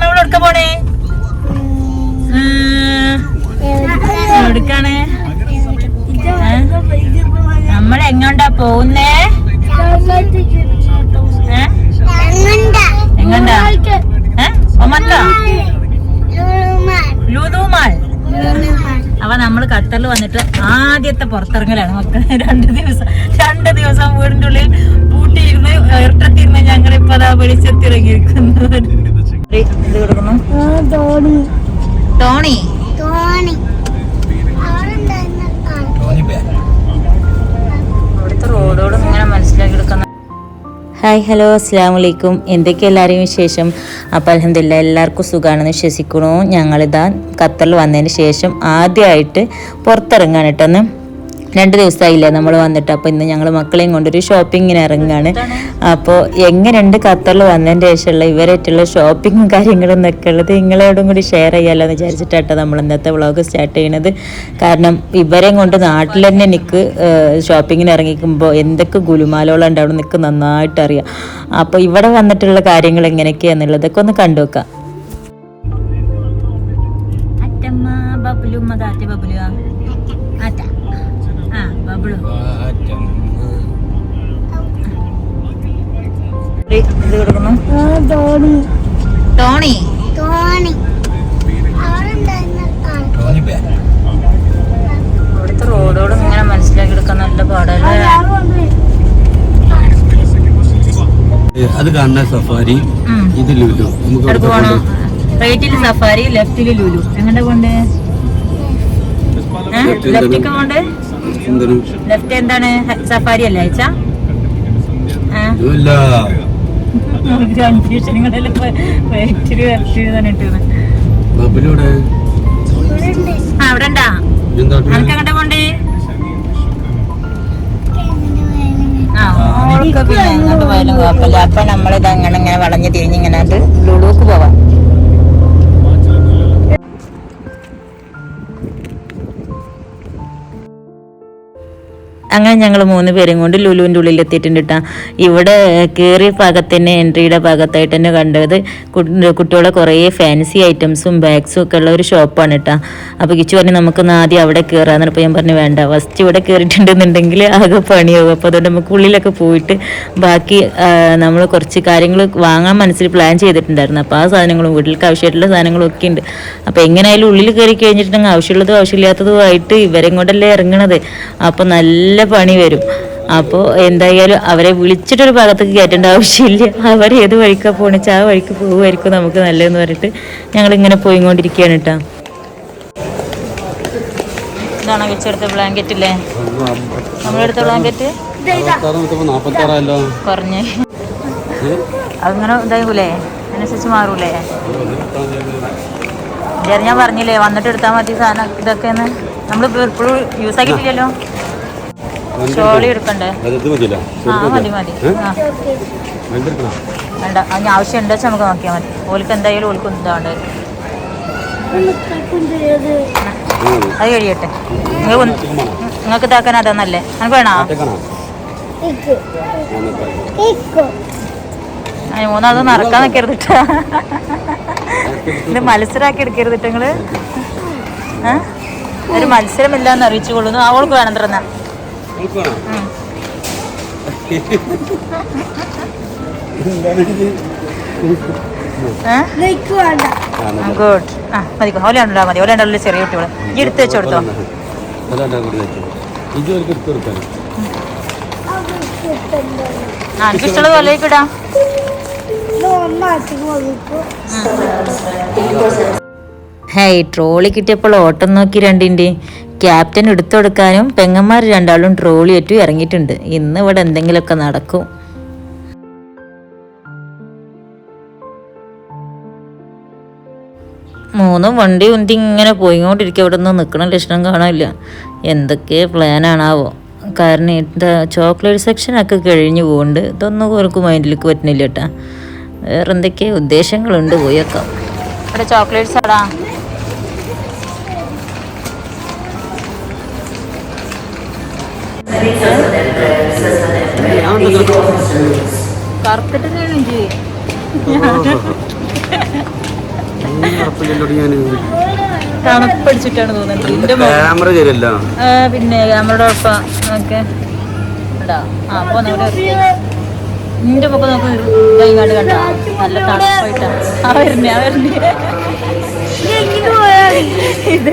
അറ്റമ്മ ഇവിടെ എടുക്ക പോണേ? എടുക്കാണ്? നമ്മൾ എങ്ങോട്ടാ പോകുന്നേ? എങ്ങോട്ടാ? ഏ? ഒമന്ത ലുലുമാൾ അപ്പൊ നമ്മൾ ഖത്തറിൽ വന്നിട്ട് ആദ്യത്തെ പുറത്തിറങ്ങലാണ് മക്കളെ. രണ്ട് ദിവസം രണ്ട് ദിവസം വീടിന്റെ ഉള്ളിൽ പൂട്ടിയിരുന്ന് ഇരട്ടത്തിരുന്ന് ഞങ്ങൾ ഇപ്പൊ അതാ വെളിച്ചത്തിറങ്ങിയിരിക്കുന്നു. കൊടുക്കുന്നു ടോണി. അവിടുത്തെ റോഡോടും ഇങ്ങനെ മനസ്സിലാക്കി എടുക്കുന്ന ഹായ് ഹലോ അസ്സാം വലൈക്കും എന്തൊക്കെ എല്ലാവരെയും വിശേഷം? അപ്പോൾ അലഹമില്ല എല്ലാവർക്കും സുഖമാണെന്ന് വിശ്വസിക്കണു ഞങ്ങളിതാ ഖത്തറിൽ വന്നതിന് ശേഷം ആദ്യമായിട്ട് പുറത്തിറങ്ങാൻ കേട്ടൊന്ന് രണ്ട് ദിവസമായില്ല നമ്മൾ വന്നിട്ട്. അപ്പോൾ ഇന്ന് ഞങ്ങൾ മക്കളെയും കൊണ്ടൊരു ഷോപ്പിങ്ങിന് ഇറങ്ങുകയാണ് അപ്പോൾ എങ്ങനെയുണ്ട് ഖത്തറിൽ വന്നതിന് ശേഷമുള്ള ഇവരായിട്ടുള്ള ഷോപ്പിങ്ങും കാര്യങ്ങളും എന്നൊക്കെ ഉള്ളത് നിങ്ങളോടും കൂടി ഷെയർ ചെയ്യാമല്ലോ എന്ന് വിചാരിച്ചിട്ടാട്ടോ നമ്മൾ ഇന്നത്തെ വ്ളോഗ് സ്റ്റാർട്ട് ചെയ്യണത്. കാരണം ഇവരെയും കൊണ്ട് നാട്ടിൽ തന്നെ എനിക്ക് ഷോപ്പിങ്ങിന് ഇറങ്ങിക്കുമ്പോൾ എന്തൊക്കെ ഗുലുമാലോളം അവിടെ നിൽക്ക് നന്നായിട്ട് അറിയാം. അപ്പോൾ ഇവിടെ വന്നിട്ടുള്ള കാര്യങ്ങൾ എങ്ങനെയൊക്കെയാന്നുള്ളതൊക്കെ ഒന്ന് കണ്ടു വെക്കാം അറ്റമ്മ ബബുലു മതാറ്റ ബബുലു ഇത് കൊടുക്കുന്നു ടോണി ഇവിടുത്തെ റോഡോടും ഇങ്ങനെ മനസ്സിലാക്കി എടുക്കാൻ നല്ല പാടല്ലേ? അത് കാണുന്ന സഫാരി. ഇത് ലുലു. റൈറ്റിൽ സഫാരി ലെഫ്റ്റിൽ ലുലു. എങ്ങോട്ടാ കൊണ്ടേ ലെഫ്റ്റിക്ക് പോണ്ടേ? എന്തിനും ലെഫ്റ്റ് എന്താണ്? സഫാരി അല്ലേ അയച്ച? അവിടെ ഉണ്ടാ അനക്ക് എങ്ങോട്ടാ പോണ്ടേ? ഓൾക്ക് പിന്നെ പോയാലും കുഴപ്പമില്ല. അപ്പൊ നമ്മളിത് അങ്ങനെ ഇങ്ങനെ വളഞ്ഞു തിരിഞ്ഞിങ്ങനെ ലുളൂക്ക് അത് ലുലുക്ക് പോവാം. അങ്ങനെ ഞങ്ങൾ മൂന്ന് പേരും കൊണ്ട് ലുലുവിന്റെ ഉള്ളിൽ എത്തിയിട്ടുണ്ട് കേട്ടോ ഇവിടെ കയറിയ ഭാഗത്ത് തന്നെ എൻട്രിയുടെ ഭാഗത്തായിട്ട് തന്നെ കണ്ടത് കുട്ടികളെ കുറേ ഫാൻസി ഐറ്റംസും ബാഗ്സും ഒക്കെ ഉള്ള ഒരു ഷോപ്പാണ് കേട്ടോ അപ്പോൾ കിച്ചു പറഞ്ഞു നമുക്ക് ആദ്യം അവിടെ കയറാന്ന് പറഞ്ഞപ്പോൾ ഞാൻ പറഞ്ഞു വേണ്ട. ഫസ്റ്റ് ഇവിടെ കയറിയിട്ടുണ്ടെന്നുണ്ടെങ്കിൽ ആകെ പണിയാവും. അപ്പോൾ അതുകൊണ്ട് നമുക്ക് ഉള്ളിലൊക്കെ പോയിട്ട് ബാക്കി നമ്മൾ കുറച്ച് കാര്യങ്ങൾ വാങ്ങാൻ മനസ്സിൽ പ്ലാൻ ചെയ്തിട്ടുണ്ടായിരുന്നു. അപ്പോൾ ആ സാധനങ്ങളും വീട്ടിലേക്ക് ആവശ്യമായിട്ടുള്ള സാധനങ്ങളും ഒക്കെ ഉണ്ട്. അപ്പോൾ എങ്ങനെയായാലും ഉള്ളിൽ കയറി കഴിഞ്ഞിട്ടുണ്ടെങ്കിൽ ആവശ്യമുള്ളതും ആവശ്യമില്ലാത്തതുമായിട്ട് ഇവരെ കൊണ്ടല്ലേ ഇറങ്ങണത്. അപ്പോൾ നല്ല പണി വരും. അപ്പോൾ എന്തായാലും അവരെ വിളിച്ചിട്ടൊരു ഭാഗത്തേക്ക് കയറ്റേണ്ട ആവശ്യമില്ല. അവർ ഏത് വഴിക്കാ പോണിച്ചാൽ ആ വഴിക്ക് പോകുമായിരിക്കും നമുക്ക് നല്ലതെന്ന് പറഞ്ഞിട്ട് ഞങ്ങൾ ഇങ്ങനെ പോയിക്കൊണ്ടിരിക്കുകയാണ് കേട്ടോ. ഇതാണ് വെച്ചെടുത്ത ബ്ലാങ്കറ്റ് ഇല്ലേ? നമ്മളെടുത്ത ബ്ലാങ്കറ്റ് നാപ്പത്തി ആറല്ലോ കുറഞ്ഞ് അങ്ങനെ ഇതാകൂലേ? അതിനനുസരിച്ച് മാറൂലേ? ഇതായിരുന്നു ഞാൻ പറഞ്ഞില്ലേ വന്നിട്ട് എടുത്താൽ മതി സാധനം ഇതൊക്കെ നമ്മൾ ഇപ്പോഴും യൂസ് ആക്കിയിട്ടില്ലല്ലോ? ഷോളി എടുക്കണ്ടേ? അത് മതിയല്ല. ആ മതി മതി. ആ. വെന്തെടുക്കണോ വേണ്ട. അതിന് ആവശ്യം ഉണ്ടെന്ന് വെച്ചാൽ നമുക്ക് നോക്കിയാൽ മതി. ഓൾക്ക് എന്തായാലും ഓൾക്ക് ഇതാണ്ട് അത് കഴിയട്ടെ. നിങ്ങൾ നിങ്ങൾക്ക് ഇതാക്കാൻ അതാന്നല്ലേ? എനിക്ക് വേണോ? മൂന്നാമത് നടക്കാൻ നിൽക്കരുത് ഇത് മത്സരമാക്കി എടുക്കരുത് നിങ്ങൾ. ഒരു മത്സരമില്ലാന്ന് അറിയിച്ചുകൊള്ളുന്നു. അവൾക്ക് വേണം തുറന്ന ഗുഡ് ആ മതി ഓല ഉണ്ടാ മതി ഓല ഉണ്ടല്ലോ ചെറിയ കുട്ടികൾ ഈ എടുത്ത് വെച്ച് കൊടുത്തോ ആ ഇടാം ഹേയ് ട്രോളി കിട്ടിയപ്പോൾ ഓട്ടം നോക്കി രണ്ടിന്റെ ക്യാപ്റ്റൻ എടുത്തു കൊടുക്കാനും പെങ്ങന്മാർ രണ്ടാളും ട്രോളി ഏറ്റു ഇറങ്ങിയിട്ടുണ്ട്. ഇന്ന് ഇവിടെ എന്തെങ്കിലുമൊക്കെ നടക്കും. മൂന്നും വണ്ടി ഉന്തി ഇങ്ങനെ പോയിക്കൊണ്ടിരിക്കുക ഇവിടെ നിന്ന് നിൽക്കണ ലക്ഷണം കാണാനില്ല. എന്തൊക്കെ പ്ലാനാണാവോ കാരണം എന്താ ചോക്ലേറ്റ് സെക്ഷനൊക്കെ കഴിഞ്ഞു പോകുന്നുണ്ട് ഇതൊന്നും ഓർക്ക് മൈൻഡിലേക്ക് പറ്റുന്നില്ല കേട്ടാ. വേറെ എന്തൊക്കെ ഉദ്ദേശങ്ങളുണ്ട് പോയേക്കാം ചോക്ലേറ്റ്സ് ആടാ. തണുപ്പടിച്ചിട്ടാണ് തോന്നുന്നത് എന്റെ ക്യാമറ ശരിയല്ല പിന്നെ ക്യാമറയുടെ ഒപ്പം ഓക്കെ അപ്പൊ നിന്റെ പൊക്കെ നോക്ക് കൈകാട് കണ്ട നല്ല തണുപ്പായിട്ടാ ആ വരണേ ആ വരണേ ഇത്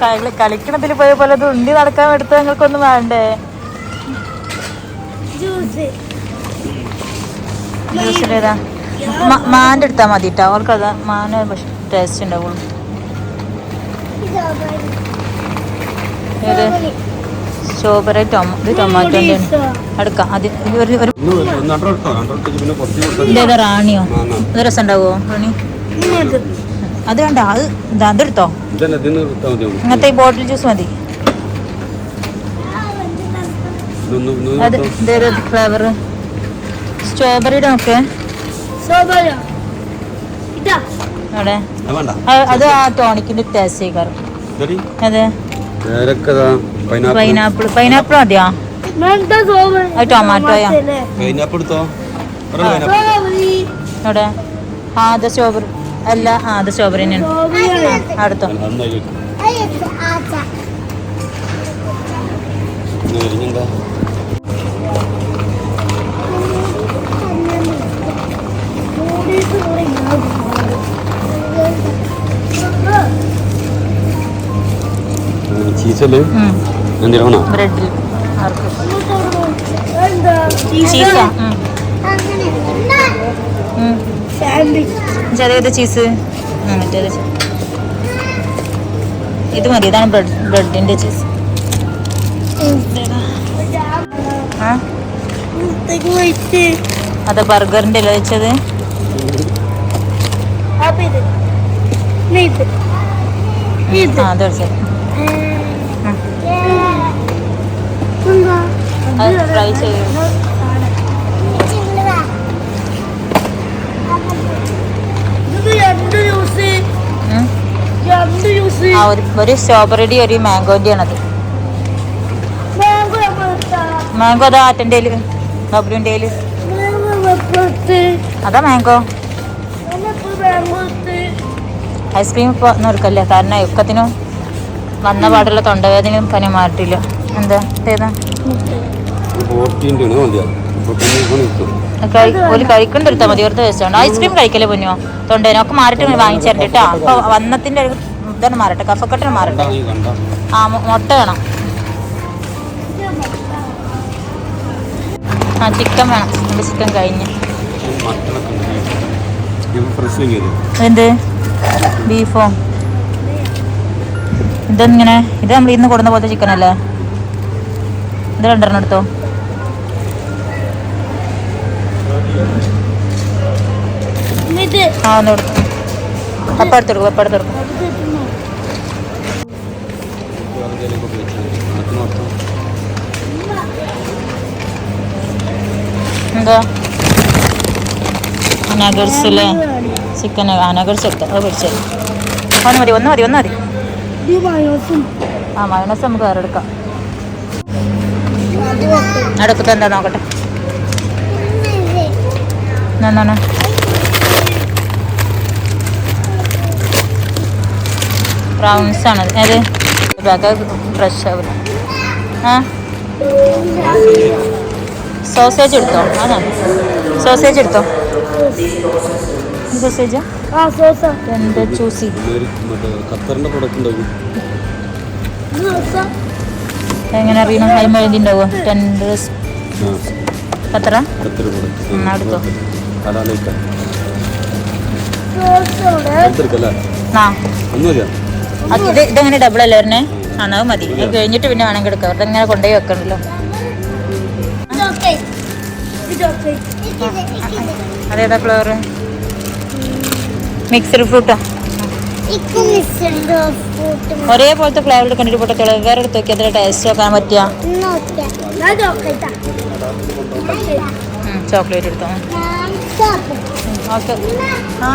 കളി- കളിക്കണതിൽ പോയ പോലെ അത് ഉണ്ടി നടക്കാൻ എടുത്ത് നിങ്ങൾക്കൊന്നും വേണ്ടേ? ജ്യൂസിലേതാ മാന്റെ എടുത്താൽ മതി കേട്ടോ അവർക്ക് അതാ മാന ടേസ്റ്റ് ഉണ്ടാവുള്ളൂ. ഏത്? സ്ട്രോബെറി ടൊമ ഇത് ടൊമാറ്റോന്റെ എടുക്കാം. അത് ഒരു ഒരു ഇതേതാ റാണിയോ? രസം ഉണ്ടാവുമോ റാണി? അത് വേണ്ട അത് ഇത് അതെടുത്തോ ഇങ്ങനത്തെ ഈ ബോട്ടിൽ ജ്യൂസ് മതി. അത്. ഇതേത് ഫ്ലേവർ സ്ട്രോബെറിയുടെ ഒക്കെ അവിടെ. അത് വേണ്ട. ആ- അത് ടോണിക്കിന്റെ ടേസ്റ്റ് ഇതെടി. അതെ. പൈനാപ്പിൾ പൈനാപ്പിൾ പൈനാപ്പിൾ മതിയോ അത് ടൊമാറ്റോയാ പൈനാപ്പിൾ അവിടെ. ആ അതെ സ്ട്രോബെറി അല്ല ആ അത് സ്ട്രോബെറി തന്നെയാണ് അടുത്തോ ചീസൽ എന്തിനാണോ ബ്രെഡിൽ ചീസ ചീസാ ചെറിയത് ചീസ് മറ്റേത് ചീ- ഇത് മതി ഇതാണ് ബ്രെഡ് ബ്രെഡിന്റെ ചീസ് ആ? അത് ബർഗറിന്റെ അല്ലേ ആ വെച്ചത് അത് ഫ്രൈ ചെയ്യും. ആ ഒരു ഒരു സ്ട്രോബെറിയുടെ ഒരു മാംഗോന്റെ ആണത് മാംഗോ അതാ ആറ്റന്റെ ബബ്ലുന്റെ അതാ മാംഗോ. ഐസ്ക്രീം ഇപ്പോൾ ഒന്നും എടുക്കല്ലേ? കാരണം ഒക്കത്തിനും വന്ന പാടുള്ള തൊണ്ടവേദനയും പനി മാറിയിട്ടില്ല. എന്താ ഏതാ ഒരു കഴിക്കേണ്ട മതി വെറുതെ വെച്ചാണ് ഐസ്ക്രീം കഴിക്കല്ലേ പൊന്നോ? തൊണ്ടേനോ ഒക്കെ മാറിയിട്ട് ഇങ്ങനെ വാങ്ങിച്ചിട്ടുണ്ട് കേട്ടോ അപ്പോൾ വന്നത്തിന്റെ ഒരു ഇതാണ് മാറട്ടെ കഫക്കെട്ടിന് മാറട്ടെ. ആ മുട്ട വേണം. ആ ചിക്കൻ വേണം. നമ്മുടെ ചിക്കൻ കഴിഞ്ഞ്. എന്ത്? ബീഫോ ഇതെങ്ങനെ? ഇത് നമ്മൾ ഇന്ന് കൊടുന്ന പോലത്തെ ചിക്കൻ അല്ലേ? ഇത് രണ്ടെണ്ണം എടുത്തോ ഇത് ആ ഒന്ന് എടുത്തു പപ്പ എടുത്തെടുക്കും പപ്പ എടുത്തെടുക്കും. എന്താ? അനഗർസിലെ ചിക്കൻ അനഗർസ് നഗർസ് അത് പിടിച്ചത് ഒന്ന് മതി ഒന്ന് മതി ഒന്ന് മതി. ആ മയോണസ് നമുക്ക് വേറെ എടുക്കാം. അടുക്കത്തെ എന്താ നോക്കട്ടെ? എന്താണ് പ്രൗൺസ് ആണ് ഏത് ബാക്ക് ഫ്രഷ് ആവില്ല ആ? സോസേജ് എടുത്തോ? അതാ സോസേജ് എടുത്തോ? സോസേജ് എന്താ ചൂസി ഉണ്ടാവും എങ്ങനെ അറിയണം? ഹൈമ എഴുതിണ്ടാവോ ടെൻ ഡേയ്സ് എത്ര അടുത്തൊരു ഉം, അടുത്തോ. ആ. ഒന്നുമില്ല. അത് ഇത് ഇതെങ്ങനെ ഡബിൾ അല്ലേ വരണേ? ആ മതി. ഇത് കഴിഞ്ഞിട്ട് പിന്നെ വേണമെങ്കിൽ എടുക്കാം. അവരുടെ ഇങ്ങനെ കൊണ്ടുപോയി വെക്കണല്ലോ. അതേതാ ഫ്ലവർ മിക്സഡ് ഫ്രൂട്ടാ ഒരേപോലത്തെ ഫ്ലേവർ കണ്ടിട്ട് പൊട്ടത്തോളൂ വേറെ എടുത്ത് നോക്കി അതിന്റെ ടേസ്റ്റ് നോക്കാൻ പറ്റിയ ചോക്ലേറ്റ് എടുത്തോ? ഓക്കെ. ആ?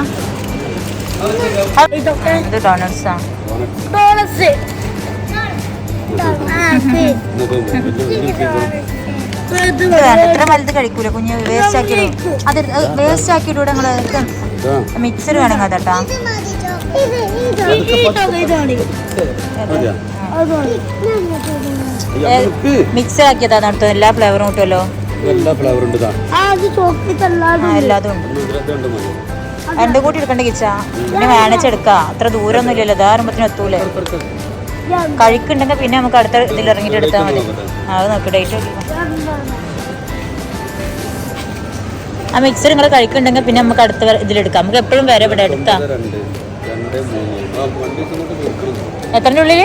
ഇതൊക്കെ ഇത് ഡോണറ്റ്സാ വേണ്ട ഇത്ര വലുത് കഴിക്കൂല കുഞ്ഞ് വേസ്റ്റ് ആക്കി അത് വേസ്റ്റ് ആക്കിയിടൂടെ നിങ്ങൾ മിക്സർ വേണമെങ്കിൽ അതാട്ടാ മിക്സർ ആക്കിയതാ നടത്തും എല്ലാ ഫ്ലേവറും കിട്ടുമല്ലോ എല്ലാ ആ എല്ലാതും ഉണ്ട്. രണ്ടും കൂടി എടുക്കണ്ട കിച്ചാ. പിന്നെ വേണച്ചെടുക്ക അത്ര ദൂരമൊന്നും ഇല്ലല്ലോ ഇതാറുമ്പത്തിന് എത്തൂലേ. കഴിക്കുണ്ടെങ്കിൽ കഴിക്കുന്നുണ്ടെങ്കിൽ പിന്നെ നമുക്ക് അടുത്ത ഇതിൽ ഇറങ്ങിയിട്ട് എടുത്താൽ മതി. അത് നോക്കി ഡേറ്റ് ആ മിക്സർ നിങ്ങൾ കഴിക്കുന്നുണ്ടെങ്കിൽ പിന്നെ നമുക്ക് അടുത്ത വര- ഇതിലെടുക്കാം നമുക്ക് എപ്പോഴും വരെ ഇവിടെ എടുക്കാം. എത്രന്റെ ഉള്ളിൽ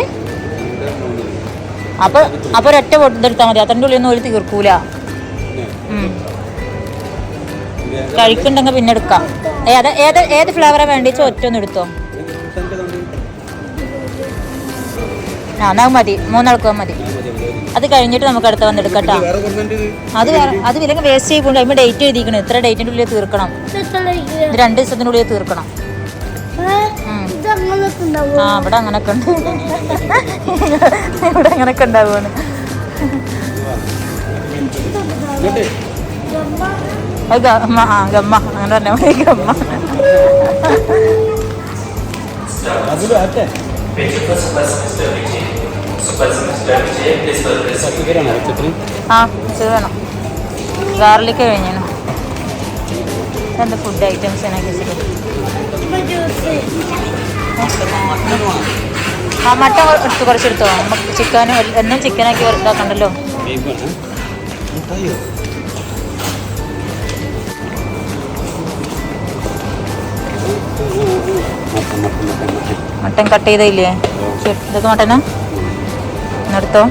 അപ്പൊ അപ്പൊ ഒരൊറ്റ ഇതെടുത്താൽ മതി. അത്രന്റെ ഉള്ളിൽ ഒന്നും ഒരു തീർക്കൂല. കഴിക്കുന്നുണ്ടെങ്കിൽ പിന്നെ എടുക്കാം. ഏത് ഏത് ഏത് ഫ്ലേവറാണ് ഒറ്റൊന്ന് എടുത്തോ? ആ എന്നാ മതി. മൂന്നാൾക്ക് മതി. അത് കഴിഞ്ഞിട്ട് നമുക്ക് അടുത്ത വന്ന് എടുക്കട്ടാ വേറെ കുറഞ്ഞിട്ട് ഇത് അത് അത് വിലങ്ങ് വേസ്റ്റ് ചെയ്യുമ്പോൾ അതിന് ഡേറ്റ് എഴുതിക്കണം ഇത്ര ഡേറ്റിന്റെ ഉള്ളിൽ തീർക്കണം. ഇത് രണ്ട് ദിവസത്തിനുള്ളിൽ തീർക്കണം. ആ ഇവിടെ അങ്ങനൊക്കെ ഉണ്ട്. ഇവിടെ അങ്ങനൊക്കെ ഇങ്ങോട്ട്. അത് ഗമ്മ ആ ഗമ്മ അങ്ങനെ പറഞ്ഞാൽ മതി ഗമ്മ ആ ഇത് വേണം ഗാർലിക്ക് കഴിഞ്ഞാണ് എന്താ ഫുഡ് ഐറ്റംസ് ആ മട്ടൻ എടുത്ത് കുറച്ചെടുത്തോ നമുക്ക് ചിക്കനും എന്നും ചിക്കനാക്കി ഇതാക്കണ്ടല്ലോ മട്ടൻ കട്ട് ചെയ്തില്ലേ ഇതൊക്കെ മട്ടനാ? എന്നെടുത്തോ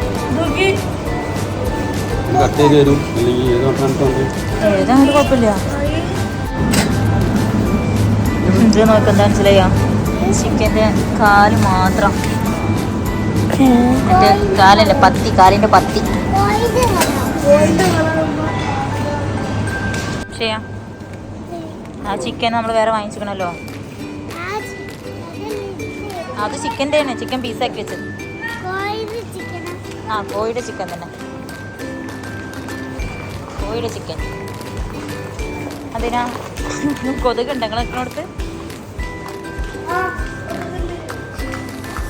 ഇത് കട്ട് ചെയ്ത് തരും. അല്ലെങ്കിൽ ഏത് മട്ടൻ ഏതാ ഒരു കുഴപ്പമില്ല. ഇത് നോക്ക് എന്താ മനസ്സിലായോ? ചിക്കന്റെ കാൽ മാത്രം. മറ്റേ കാലല്ലേ പത്തി കാലിന്റെ പത്തി. ചെയ്യാം. ആ ചിക്കൻ നമ്മൾ വേറെ വാങ്ങിച്ചിക്കണല്ലോ അത് ചിക്കന്റെ തന്നെ ചിക്കൻ പീസാക്കി വെച്ചത്. ആ. കോഴിയുടെ ചിക്കൻ തന്നെ. കോഴിയുടെ ചിക്കൻ അതിനാ കൊതുകുണ്ട് നിങ്ങൾ നിൽക്കുന്നിടത്ത്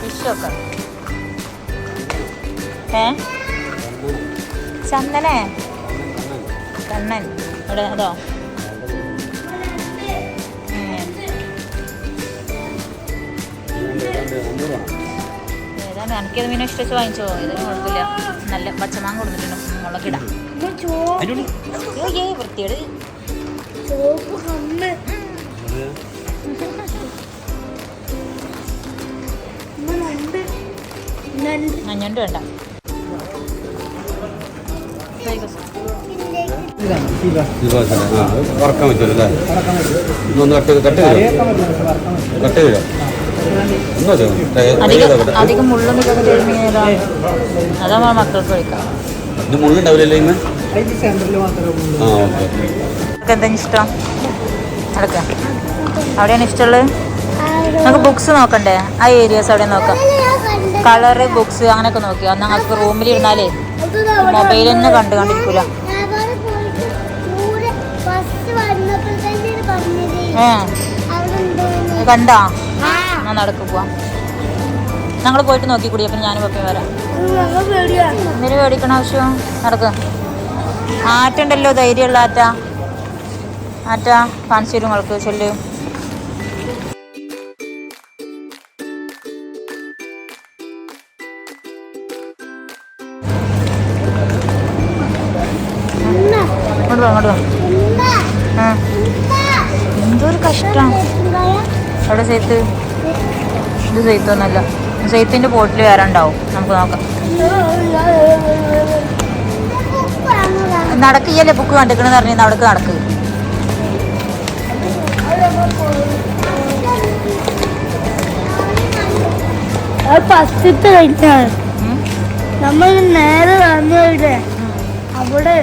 ഫിഷൊക്കെ ഏ? ചന്ദനേ? കണ്ണൻ. ഇവിടെ അതോ? ഏതാണ് എനിക്കത് മീനെ ഇഷ്ടം വാങ്ങിച്ചോ? ഇതൊന്നും കുഴപ്പമില്ല. നല്ല പച്ചമാങ്ങ കൊടുത്തിട്ടുണ്ട്. മുളകിടാം വൃത്തിയോട് മഞ്ഞണ്ട് വേണ്ട. വറക്കാൻ പറ്റുമല്ലോ ഇതൊന്ന് കട്ട് കട്ട് കട്ട് ഒന്നും അധികം അധികം മുള്ളും ഇതൊക്കെ തരുന്ന ഏതാ അതാ മക്കൾക്ക് കഴിക്കാം ഇത് മുള്ളുണ്ടാവില്ലല്ലോ ഇന്ന്? ആ ഓക്കെ. നിങ്ങൾക്ക് എന്താ ഇഷ്ടം? നടക്ക. അവിടെയാണ് ഇഷ്ടമുള്ളത് നമുക്ക് ബുക്സ് നോക്കണ്ടേ? ആ ഏരിയാസ് അവിടെ നോക്കാം. കളറ് ബുക്സ് അങ്ങനെയൊക്കെ നോക്കി. അന്ന് ഞങ്ങൾക്ക് റൂമിൽ ഇരുന്നാലേ മൊബൈൽ തന്നെ കണ്ട് കണ്ടിരിക്കൂല. ഏ. കണ്ടാ? എന്നാ നടക്ക് പോവാം. ഞങ്ങൾ പോയിട്ട് നോക്കി കൂടി അപ്പം ഞാനും പപ്പയും വരാം. എന്തിനു മേടിക്കണ ആവശ്യം? നടക്ക്. ആറ്റുണ്ടല്ലോ ധൈര്യമുള്ള ആറ്റ. ആറ്റ കാണിച്ചു തരും നിങ്ങൾക്ക് ചൊല്ല്. സെയ്ത്തൊന്നല്ല സെയ്ത്തിന്റെ ബോട്ടിൽ വേറെ ഉണ്ടാവും. നമുക്ക് നോക്കാം. നടക്കില്ലേ ബുക്ക് കണ്ടിക്കണെന്ന് പറഞ്ഞു നടക്ക്. നടക്ക് ഫസ്റ്റത്തെ കഴിഞ്ഞാണ് ഉം. നമ്മൾ നേരെ വന്നിവിടെ അവിടെ.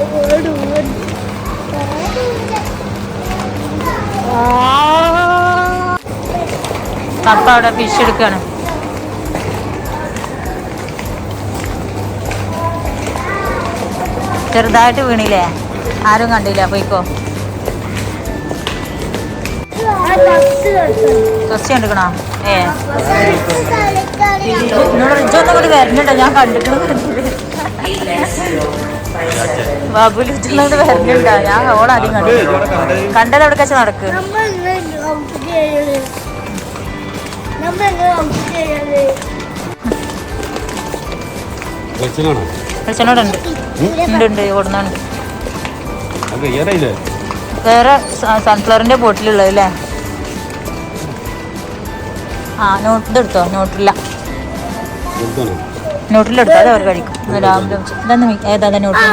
ഓട്. ആ. പപ്പ അവിടെ ഫിഷ് എടുക്കാണ്. ചെറുതായിട്ട് വീണില്ലേ? ആരും കണ്ടില്ല പോയിക്കോ. ഫസ്റ്റ് കണ്ടിക്കണോ ഏ. ഇന്നോട് കൂടി വരുന്നുണ്ടോ ഞാൻ കണ്ടിട്ടുണ്ട് ബാബു ലിജുള്ളത് വരുന്നുണ്ടോ ഞാൻ ഓളാദ്യം കണ്ടു കണ്ടത് എവിടെ വെച്ച് നടക്ക്? ഉണ്ട് ഉണ്ട് ഓടുന്നുണ്ട് വേറെ സൺഫ്ലവറിന്റെ ബോട്ടിലുള്ളത് അല്ലേ ആ നോട്ട് ഇതെടുത്തോ നോട്ടില്ല നോട്ടിലെടുത്തോ അത് അവർ കഴിക്കും. രാവിലെ ഏതാ നോട്ടിൽ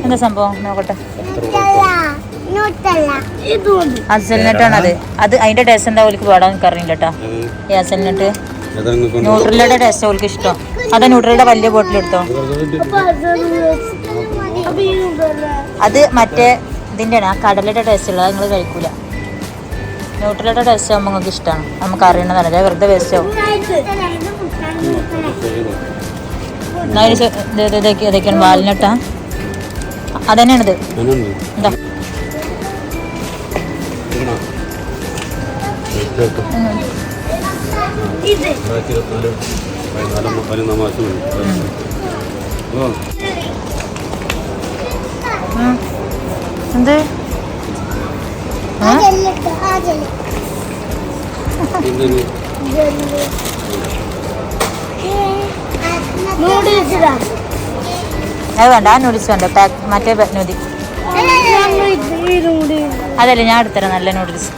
എന്താ സംഭവം? നോക്കട്ടെ. ഇതുകൊണ്ട് അസൽനട്ടാണ് അത് അത് അതിന്റെ ടേസ്റ്റ് എന്താ ഓലിക്ക് പാടാൻ എനിക്ക് അറിയില്ല കേട്ടോ ഈ അസൽനട്ട് ന്യൂട്രലിയുടെ ടേസ്റ്റ് ഓൾക്ക് ഇഷ്ടം. അതാ ന്യൂട്രലിയുടെ വലിയ ബോട്ടിൽ എടുത്തോ. അത് മറ്റേ ഇതിന്റെയാണ് ആ കടലയുടെ ടേസ്റ്റ് ഉള്ളത് നിങ്ങൾ കഴിക്കൂല. ന്യൂട്രലിയുടെ ടേസ്റ്റ് ആകുമ്പോൾ നിങ്ങൾക്ക് ഇഷ്ടമാണ് നമുക്ക് അറിയണതാണ്. അതായത് വെറുതെ വേസ്റ്റ് ആവും. ഇതൊക്കെയാണ് വാലിനട്ടാ അതന്നെയാണിത്. എന്താ ചേർത്ത്. ഇത്. രണ്ടായിരത്തി ഇരുപത്തിനാല് പതിനാലാം പതിനൊന്നാം മാസം. ഓ. എന്ത്? അത് വേണ്ട ആ നൂഡിൽസ് വേണ്ട. പാക്ക് മറ്റേ നൂഡിൽസ് അതല്ലേ ഞാൻ എടുത്തരാം നല്ല നൂഡിൽസ്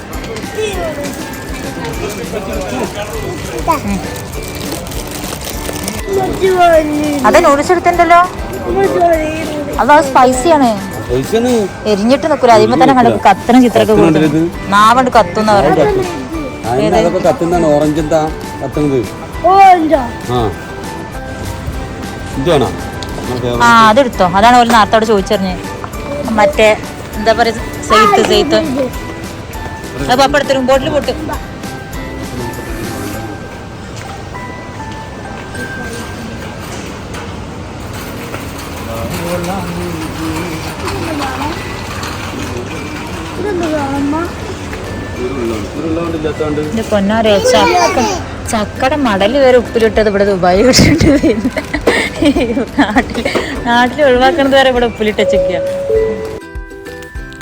അത് നൂഡിൽസ് എടുത്തിണ്ടല്ലോ അത് സ്പൈസിയാണ് പൈസയാണ് എരിഞ്ഞിട്ട് നിക്കൂല അതിമ തന്നെ കണ്ടു കത്തണ ചിത്രമൊക്കെ കൊടുത്തു നാവണ്ട് കത്തുന്ന ഓറഞ്ച് എന്താ ആ. അതെടുത്തോ. അതാണ് ഒരു നേരത്തോടെ ചോദിച്ചറിഞ്ഞ്. മറ്റേ എന്താ പറയാ സെയ്ത്ത് സെയ്ത്ത് അത് പപ്പ എടുത്തരും ബോട്ടിൽ പൊട്ട്. എന്റെ പൊന്നാരെ ചക്ക ചക്കടെ മടൽ വരെ ഉപ്പിലിട്ടത് ഇവിടെ ദുബായി വിട്ടിട്ട് നാട്ടിൽ നാട്ടിൽ ഒഴിവാക്കണത് വരെ ഇവിടെ ഉപ്പിലിട്ട വെച്ചിരിക്കുക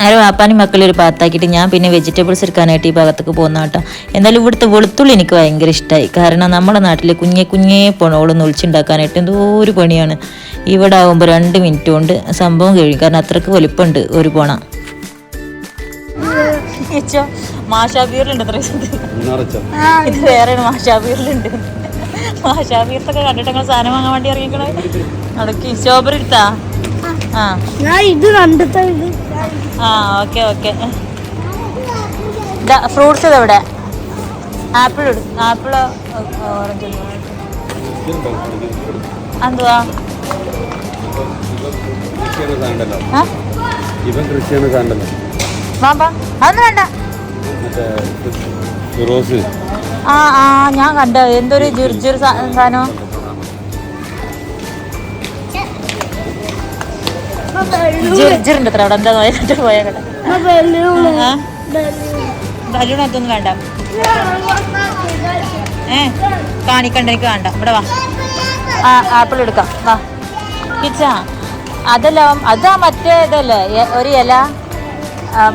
ആരും വാപ്പാനും മക്കളെ ഒരു പാത്താക്കിയിട്ട് ഞാൻ പിന്നെ വെജിറ്റബിൾസ് എടുക്കാനായിട്ട് ഈ ഭാഗത്തേക്ക് പോകുന്ന കേട്ടോ. എന്നാലും ഇവിടുത്തെ വെളുത്തുള്ളി എനിക്ക് ഭയങ്കര ഇഷ്ടമായി കാരണം നമ്മുടെ നാട്ടിലെ കുഞ്ഞെ കുഞ്ഞേ പോണോളൊന്ന് ഒളിച്ചുണ്ടാക്കാനായിട്ട് എന്തോ ഒരു പണിയാണ്. ഇവിടെ ആകുമ്പോൾ രണ്ട് മിനിറ്റ് കൊണ്ട് സംഭവം കഴിയും. കാരണം അത്രയ്ക്ക് വലുപ്പമുണ്ട് ഒരു പോണ. മാഷാബീറിലുണ്ട് ഇത് വേറെയാണ് മാഷാബീറിലുണ്ട്. മാഷാബീർത്തൊക്കെ കണ്ടിട്ട് സാധനം വാങ്ങാൻ വേണ്ടി ഇറങ്ങിക്കണേ നടക്കി സ്ട്രോബെറി എടുത്താ? ഞാൻ ഇത് കണ്ടിട്ട് ആ ഓക്കെ ഓക്കെ. ഫ്രൂട്ട്സ് ഇതെവിടെ? ആപ്പിൾ ഇടും ആപ്പിൾ ഓറഞ്ച് എന്തുവാ? ഇവൻ കൃഷിയാണ് സാധനമല്ലോ വാമ്പാ അതൊന്നും വേണ്ട. റോസ്. ആ ആ ഞാൻ കണ്ട എന്തൊരു ജുർജുർ സാധനം. ജിർജിറുണ്ട് അത്ര അവിടെ എന്താ നോയിട്ട് പോയാ ആ ബലൂണത്തൊന്നും വേണ്ട. ഏ? കാണിക്കണ്ട എനിക്ക് വേണ്ട. ഇവിടെ വാ. ആ ആപ്പിൾ എടുക്കാം. വാ. കിച്ചാ അതല്ല അതാ മറ്റേ ഇതല്ലേ? ഒരു ഇല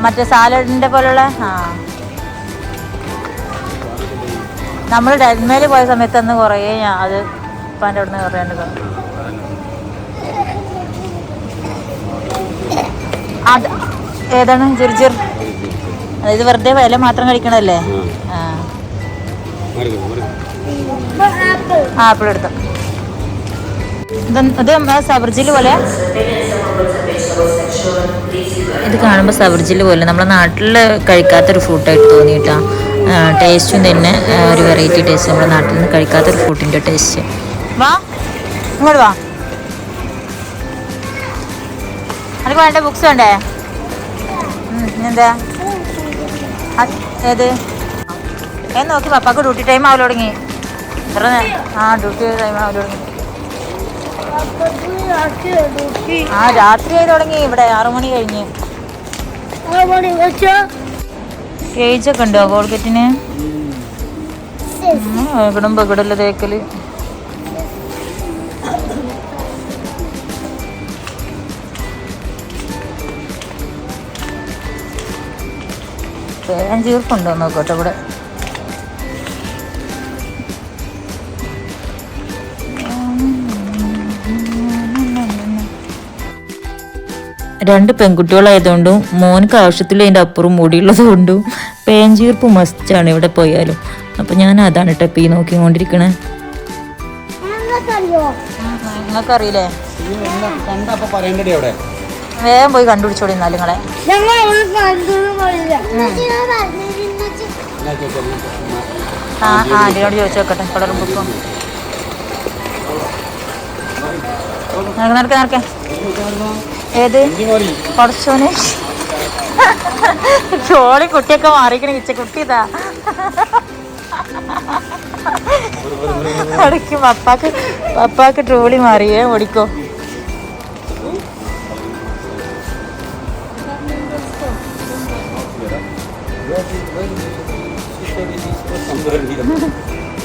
മറ്റേ സാലഡിന്റെ പോലുള്ള ആ. നമ്മൾ ഡൽമേൽ പോയ സമയത്ത് അന്ന് കുറേ ഞാൻ അത് ഉപ്പാന്റെ അവിടെ നിന്ന് കുറേണ്ടത് അത് ഏതാണ്? ജിർജിർ അതായത് വെറുതെ വില മാത്രം കഴിക്കണല്ലേ ആ. ആപ്പിൾ എടുത്തു. ഇത് നമ്മളെ സബർജിൽ പോലെ? ഇത് കാണുമ്പോൾ സബർജിൽ പോലെ. നമ്മുടെ നാട്ടിൽ കഴിക്കാത്തൊരു ഫ്രൂട്ടായിട്ട് തോന്നിയിട്ടാ. ടേസ്റ്റും തന്നെ ഒരു വെറൈറ്റി ടേസ്റ്റ് നമ്മുടെ നാട്ടിൽ നിന്ന് കഴിക്കാത്തൊരു ഫ്രൂട്ടിന്റെ ടേസ്റ്റ് വാ ഇങ്ങോട്ട് വാ. എനിക്ക് വേണ്ട ബുക്സ് വേണ്ടേ? എന്താ ഏത്? ഏ നോക്കി പപ്പാക്ക് ഡ്യൂട്ടി ടൈം ആവൽ തുടങ്ങി. എത്ര ആ ഡ്യൂട്ടി ടൈം ആവൽ തുടങ്ങി. ആ രാത്രി ആയി തുടങ്ങി. ഇവിടെ ആറു മണി കഴിഞ്ഞ്. ഏജ് ഒക്കെ ഉണ്ടോ? കോൾക്കറ്റിന് കുടുംബ പകിടല്ല തേക്കൽ. തേഞ്ചീർപ്പുണ്ടോ നോക്കട്ടെ ഇവിടെ? രണ്ട് പെൺകുട്ടികളായതുകൊണ്ടും മോനക്ക് ആവശ്യത്തിൽ അതിന്റെ അപ്പുറം മുടിയുള്ളത് കൊണ്ടും പേഞ്ചീർപ്പ് മസ്റ്റാണ് ഇവിടെ പോയാലും. അപ്പം ഞാൻ അതാണ് കേട്ടോ ഇപ്പം ഈ നോക്കിക്കൊണ്ടിരിക്കണേ. നിങ്ങൾക്കറിയില്ലേ? വേഗം പോയി കണ്ടുപിടിച്ചോളി എന്നാലും നിങ്ങളെ. ആ ആ ആന്റിനോട് ചോദിച്ചു നോക്കട്ടെ കളറും ബുക്കും നടക്ക നടക്ക നടക്ക. ഏത്? കുറച്ചോന് ചോളി കുട്ടിയൊക്കെ മാറിക്കണ കിച്ച കുട്ടി ഇതാ. അടയ്ക്കും പപ്പാക്ക് പപ്പാക്ക് ട്രോളി മാറിയേ ഓടിക്കോ.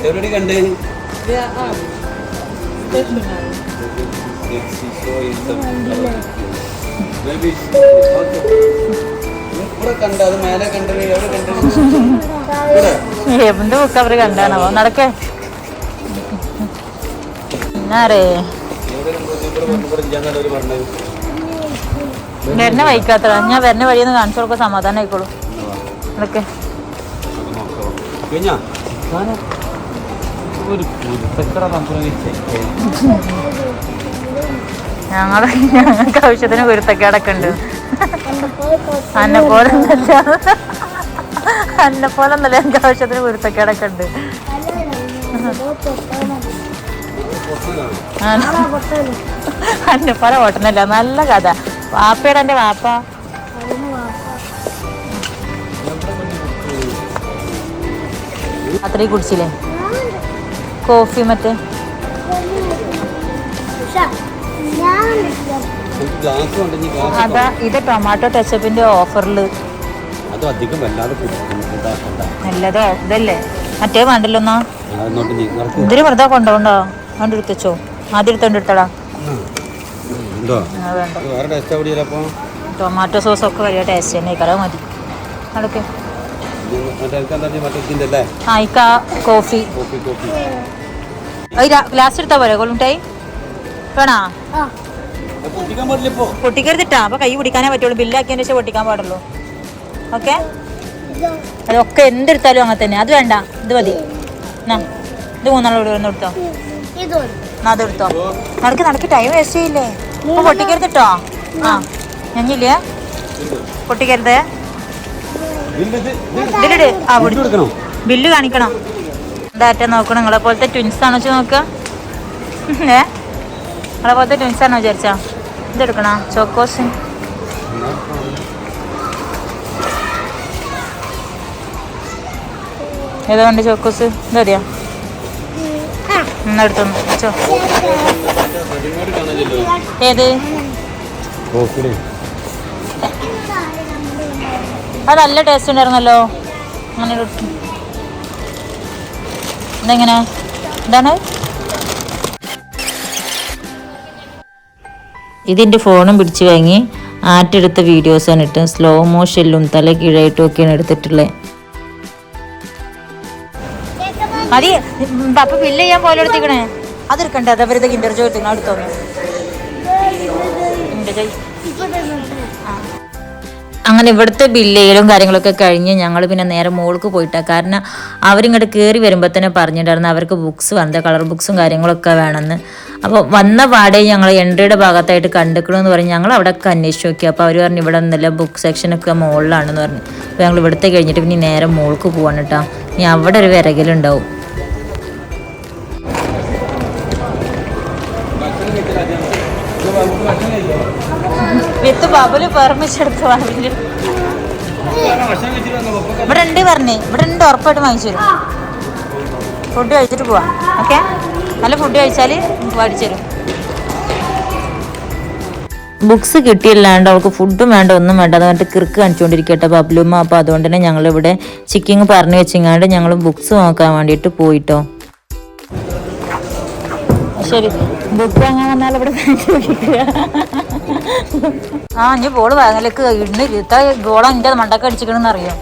എവിടെ കണ്ട് ഇവിടെ കണ്ട അത് മേലെ കണ്ടത് എവിടെ കണ്ടത് ഇവിടെ എന്ത് ബുക്ക് അവർ കണ്ടാണോ നടക്കേ. എന്നാറേ? അവർ വരുന്ന വഴിക്കാത്ര ഞാൻ വരുന്ന വഴിയെന്ന് കാണിച്ചു കൊടുക്കാൻ സമാധാനം ആയിക്കോളൂ തമ്പുരം ഞങ്ങൾ ഞങ്ങൾക്ക് ആവശ്യത്തിന് കുരുത്തക്കേടൊക്കെ ഉണ്ട്. അന്നെ പോലെ ഒന്നല്ല അന്നെ പോലെ ഒന്നല്ല ഞങ്ങൾക്ക് ആവശ്യത്തിന് കുരുത്തക്കേടൊക്കെ ഉണ്ട്. അന്നെ പോലെ ഓട്ടനല്ല നല്ല കഥ. വാപ്പയുടെ എന്റെ വാപ്പ രാത്രി കുടിച്ചില്ലേ? കോഫി മറ്റേ? അതാ ഇത് ടൊമാറ്റോ ടച്ചപ്പിന്റെ ഓഫറിൽ നല്ലതോ? ഇതല്ലേ? മറ്റേ വേണ്ടല്ലോ എന്നാ നീ നിനക്ക് ഇതിന് വെറുതെ കൊണ്ടോണ്ടോ? അതുകൊണ്ട് എടുത്തോ ആദ്യം എടുത്തോണ്ട് എടുത്തടാ. ഉണ്ടോ? അത് വേണ്ട. അത് ടേസ്റ്റ് അവിടെ ടൊമാറ്റോ സോസ് ഒക്കെ വലിയ ടേസ്റ്റ് തന്നെ കട മതി. അതൊക്കെ കോഫി. ഗ്ലാസ് എടുത്താ പോരെ കൊള്ളുണ്ടായി വേണോ? അത് പൊട്ടിക്കരുതിട്ടാ അപ്പൊ കൈ പിടിക്കാനേ പറ്റുള്ളൂ. ബില്ലാക്കിയതിന് ശേഷം പൊട്ടിക്കാൻ പാടുള്ളൂ. ഓക്കെ? അതൊക്കെ എന്തെടുത്താലും അങ്ങനെ തന്നെ. അത് വേണ്ട ഇത് മതി. ഇത് മൂന്നാളും കൂടി ഒന്ന് എടുത്തോ. എന്നാ അതെടുത്തോ നടക്ക് നടക്ക് ടൈം വേസ്റ്റ് ചെയ്യില്ലേ? അപ്പൊ പൊട്ടിക്കരുത് കേട്ടോ ആ ഞഞ്ഞില്ലേ പൊട്ടിക്കരുത്? ഇതിലിട് ആ ബില്ല് കാണിക്കണോ. ഡാറ്റ നോക്കണം. നിങ്ങളെ പോലത്തെ ട്വിൻസ് ആണോ വെച്ച് നോക്കുക ഏ? നിങ്ങളെ പോലത്തെ ട്വിൻസ് ആണോ വിചാരിച്ചാ? ഇതെടുക്കണോ ചോക്കോസ്. ഏതാ വേണ്ട ചോക്കോസ്? ഇതറിയാ കാണാമല്ലോ ഏത്? അത് നല്ല ടേസ്റ്റ് ഉണ്ടായിരുന്നല്ലോ. അങ്ങനെ ഇതെങ്ങനെ? എന്താണ്? ഇതിന്റെ ഫോണും പിടിച്ചു വാങ്ങി ആറ്റെടുത്ത വീഡിയോസാണ് ഇട്ട് സ്ലോ മോഷനിലും തല കീഴായിട്ടും ഒക്കെയാണ് എടുത്തിട്ടുള്ളത് മതി. പപ്പ ബില്ല് ചെയ്യാൻ പോലെ എടുത്തേക്കണേ അതെടുക്കണ്ടേ? അത് അവരുടെ കിൻഡർ ജോയ് എടുത്തേക്കണം അങ്ങനെ ഇവിടുത്തെ ബില്ലയിലും കാര്യങ്ങളൊക്കെ കഴിഞ്ഞ് ഞങ്ങൾ പിന്നെ നേരെ മോൾക്ക് പോയിട്ടാ. കാരണം അവരിങ്ങോട്ട് കയറി വരുമ്പോൾ തന്നെ പറഞ്ഞിട്ടുണ്ടായിരുന്നു അവർക്ക് ബുക്സ് വന്ന കളർ ബുക്സും കാര്യങ്ങളൊക്കെ വേണമെന്ന് അപ്പോൾ വന്ന പാടെ ഞങ്ങൾ എൻട്രിയുടെ ഭാഗത്തായിട്ട് കണ്ടിക്കണമെന്ന് പറഞ്ഞ് ഞങ്ങൾ അവിടെ ഒക്കെ അന്വേഷിച്ച് നോക്കി അപ്പോൾ അവർ പറഞ്ഞു ഇവിടെ നിന്നില്ല ബുക്ക് സെക്ഷനൊക്കെ മുകളിലാണെന്ന് പറഞ്ഞു. അപ്പോൾ ഞങ്ങൾ ഇവിടുത്തെ കഴിഞ്ഞിട്ട് പിന്നെ നേരെ മോൾക്ക് പോവാണ് കേട്ടോ ഇനി അവിടെ ഒരു വിറകലുണ്ടാവും. വിത്ത് ബബുൽ പെർമിച്ചെടുത്ത് പപ്പ ഇവിടെ ഉണ്ട് പറഞ്ഞേ. ഇവിടെ ഉണ്ട് ഉറപ്പായിട്ട് വാങ്ങിച്ചു തരും. ഫുഡ് കഴിച്ചിട്ട് പോവാം. ഓക്കെ നല്ല ഫുഡ് കഴിച്ചാൽ മേടിച്ചു തരും. ബുക്സ് കിട്ടിയില്ലാണ്ട് അവൾക്ക് ഫുഡും വേണ്ട ഒന്നും വേണ്ട. അത് കണ്ടിട്ട് കിറുക്ക് കാണിച്ചുകൊണ്ടിരിക്കട്ടെ ബബ്ലുമ്മ അപ്പോൾ അതുകൊണ്ട് തന്നെ ഞങ്ങളിവിടെ ചിക്കിങ് പറഞ്ഞു വെച്ചിങ്ങാണ്ട് ഞങ്ങൾ ബുക്സ് നോക്കാൻ വേണ്ടിയിട്ട് പോയിട്ടോ. ശരി. ബുക്ക് വാങ്ങാൻ വന്നാൽ ഇവിടെ ആ ഇനി ബോൾ വാങ്ങലേക്ക്. ഇന്ന് ഇരുത്ത ഗോളം എന്റെ മണ്ടൊക്കെ അടിച്ചിക്കണെന്ന് അറിയോ?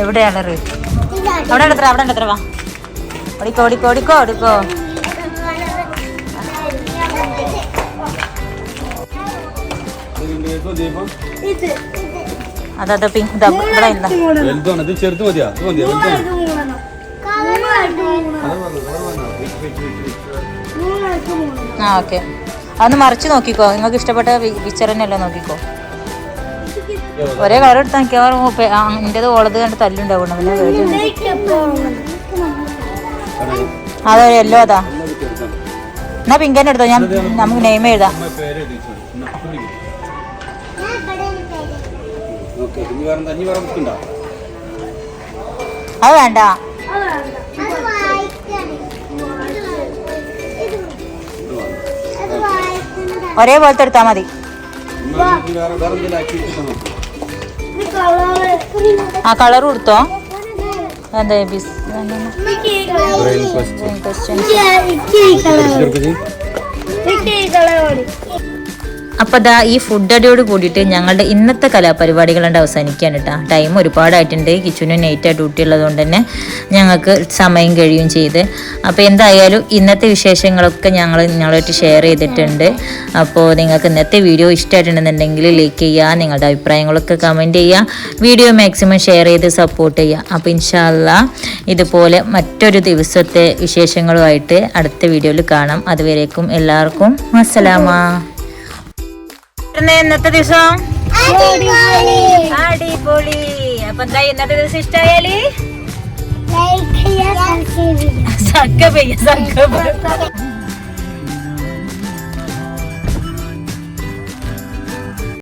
ഇതാണ് അവിടെ എടുത്തറ അവിടെ എടുത്തറ വാ. ഓടിക്കോ ഓടിക്കോ ഓടിക്കോ ഓടിക്കോ. അതാ പിങ്ക് ഇതാ ഇവിടെ ചെറുത് മതിയാ മതിയാ ആ ഓക്കെ. അതൊന്ന് മറിച്ച് നോക്കിക്കോ. നിങ്ങൾക്ക് ഇഷ്ടപ്പെട്ട പിക്ചർ തന്നെയല്ലോ നോക്കിക്കോ. ഒരേ കളർ എടുത്താൽ മിക്കവാറും എന്റെത് ഓളത് കണ്ട് തല്ലുണ്ടാവണം പിന്നെ. ഇതിലേക്ക് പോകണം അതെ യെല്ലോ അതാ. എന്നാ പിങ്ക് തന്നെ എടുത്തോ. ഞാൻ നമുക്ക് നെയ്മ എഴുതാം. അത് പേര് ഒരേപോലത്തെ എടുത്താൽ മതി. ആ കളർ കൊടുത്തോ? എന്താ ബിസ് അപ്പോൾ ദാ ഈ ഫുഡ് അടിയോട് കൂടിയിട്ട് ഞങ്ങളുടെ ഇന്നത്തെ കലാപരിപാടികളുണ്ട് അവസാനിക്കാൻ കേട്ടോ ടൈം ഒരുപാടായിട്ടുണ്ട്. കിച്ചനും നൈറ്റ് ഡ്യൂട്ടി ഉള്ളതുകൊണ്ട് തന്നെ ഞങ്ങൾക്ക് സമയം കഴിയും ചെയ്ത്. അപ്പോൾ എന്തായാലും ഇന്നത്തെ വിശേഷങ്ങളൊക്കെ ഞങ്ങൾ നിങ്ങളായിട്ട് ഷെയർ ചെയ്തിട്ടുണ്ട്. അപ്പോൾ നിങ്ങൾക്ക് ഇന്നത്തെ വീഡിയോ ഇഷ്ടമായിട്ടുണ്ടെന്നുണ്ടെങ്കിൽ ലൈക്ക് ചെയ്യുക നിങ്ങളുടെ അഭിപ്രായങ്ങളൊക്കെ കമന്റ് ചെയ്യുക വീഡിയോ മാക്സിമം ഷെയർ ചെയ്ത് സപ്പോർട്ട് ചെയ്യുക. അപ്പോൾ ഇൻഷാല്ല ഇതുപോലെ മറ്റൊരു ദിവസത്തെ വിശേഷങ്ങളുമായിട്ട് അടുത്ത വീഡിയോയിൽ കാണാം. അതുവരേക്കും എല്ലാവർക്കും അസ്സലാമ ഇന്നത്തെ ദിവസം? അടിപൊളി. അടിപൊളി. അപ്പൊ എന്താ ഇന്നത്തെ ദിവസം ഇഷ്ടമായാൽ ലൈക്ക് ചെയ്യാൻ